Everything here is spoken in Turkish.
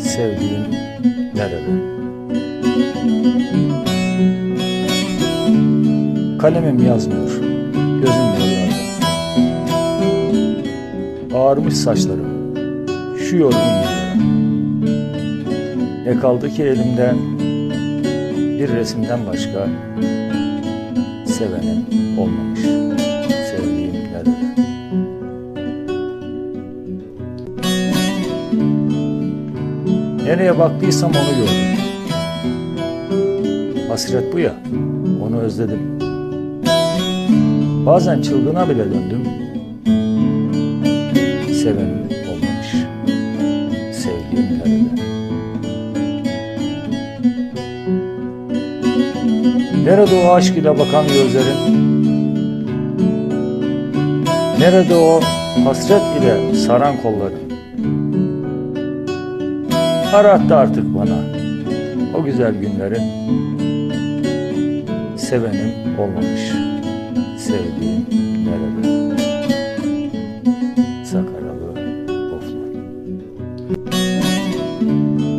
Sevdiğim nerede? Kalemim yazmıyor, gözüm yollarda. Ağarmış saçlarım, şu yorgun yıllara. Ne kaldı ki elimden bir resimden başka sevenim olmamış. Nereye baktıysam onu gördüm. Hasret bu ya, onu özledim. Bazen çılgına bile döndüm. Sevenim olmamış. Sevdiğim nerede? Nerede o aşk ile bakan gözlerin? Nerede o hasret ile saran kolların? Arattı artık bana. O güzel günlerin sevenim olmamış. Sevdiğim nerede? Sakaralı Bofman.